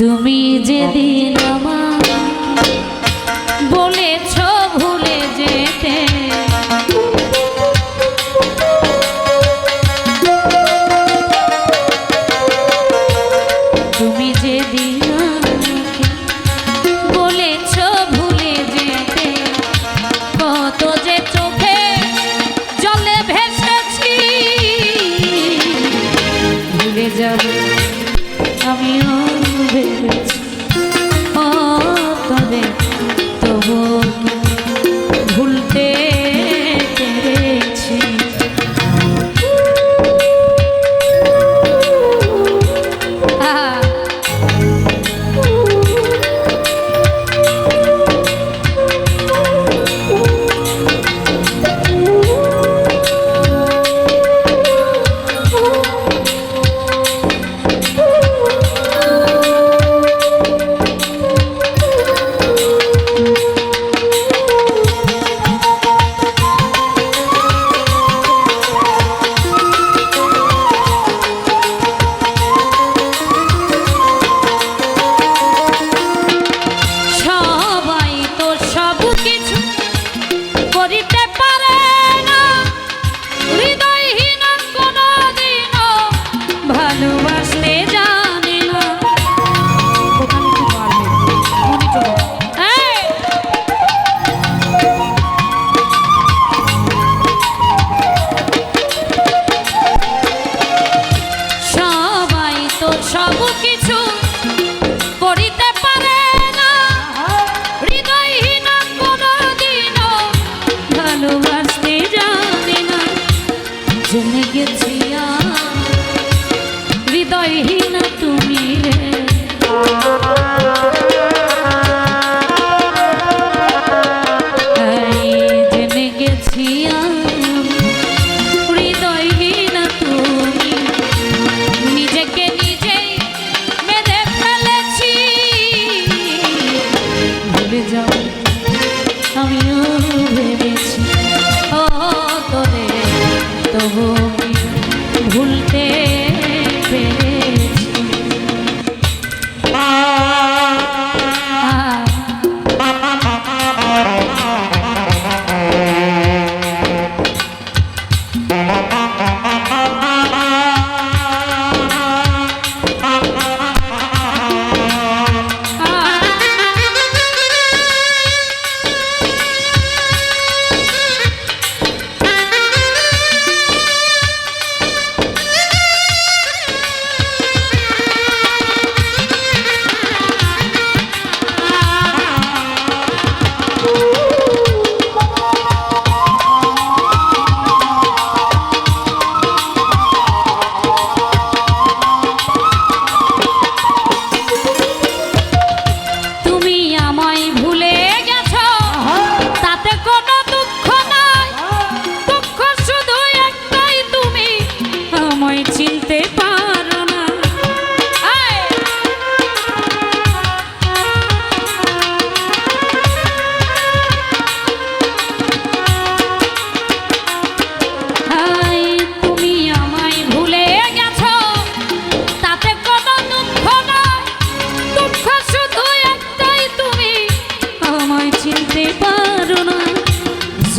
তুমি যেদিন আমার বলেছ ভুলে যেতে, তুমি যেদিন বলেছ ভুলে যেতে, কত যে চোখে জলে ভেসেছি, ভুলে যাব। করি ভুলতে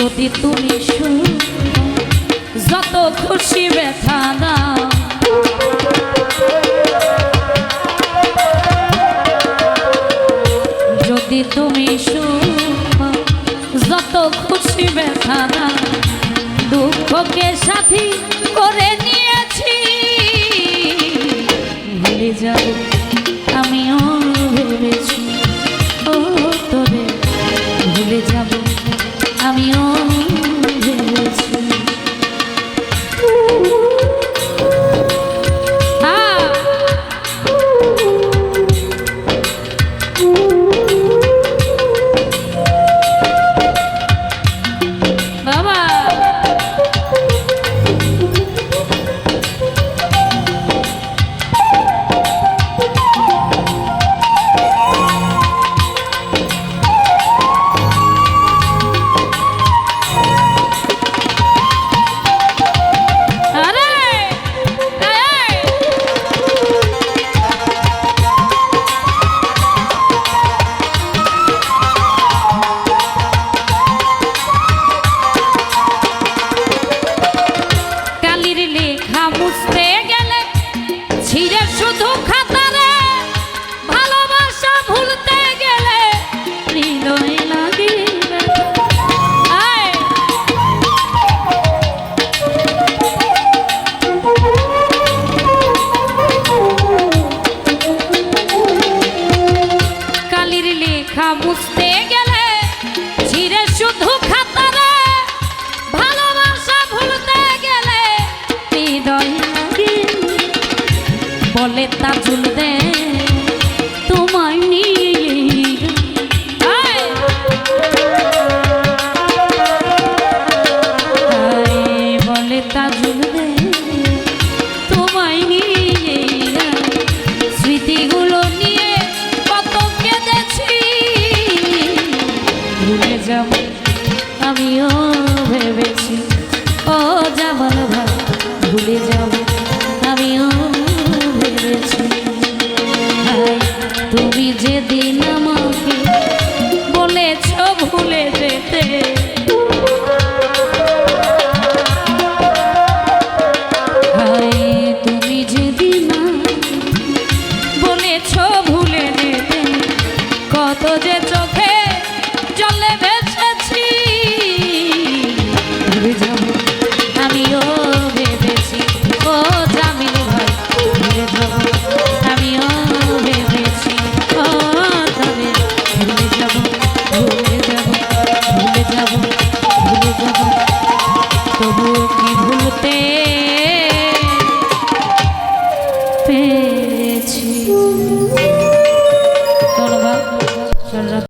যদি তুমি যত খুশি ব্যথা না যদি তুমি যত খুশি ব্যথা না দুঃখকে সাথী করে নিয়েছি। ভুলে যাব লেখা বুঝতে গেলে ছিঁড়ে শুধু খাতারে। ভালোবাসা ভুলতে গেলে হৃদয় বলে তা ভুলতে